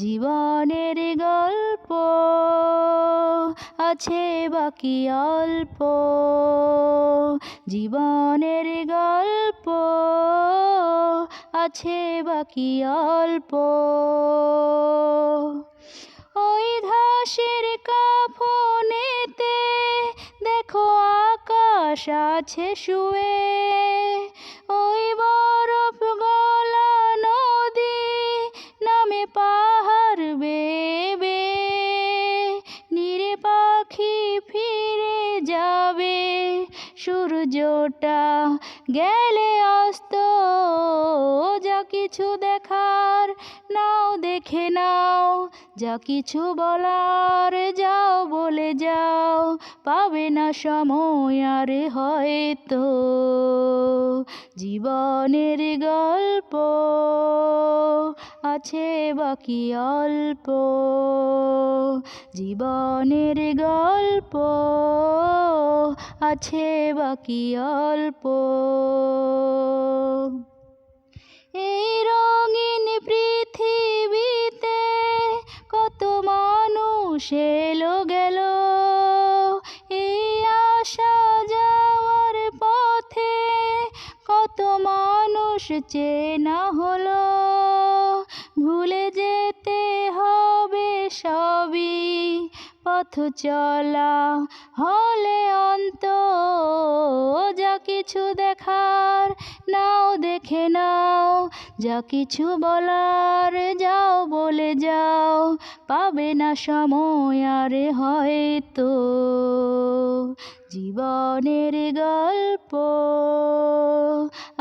জীবনের গল্প আছে বাকি অল্প। জীবনের গল্প আছে বাকি অল্প। ওই ঘাসের কাফনেতে দেখো আকাশ আছে শুয়ে। ফিরে যাবে, সূর্যটা গেলে অস্ত। যা কিছু দেখার নাও, দেখে নাও। যা কিছু বলার যাও, বলে যাও। পাবে না সময়, আর হয়তো জীবনের গল্প। আছে বাকি অল্প। জীবনের গল্প আছে বাকি অল্প। এই রঙিন পৃথিবীতে কত মানুষ এলো গেল। এই আসা যাওয়ার পথে কত মানুষ চেনা হলো। ভুলে যেতে হবে সবই। পথ চলা হলে অন্ত যা কিছু দেখার নাও দেখে নাও। যা কিছু বলার যাও বলে যাও, পাবে না সময় আর হয়তো। জীবনের গল্প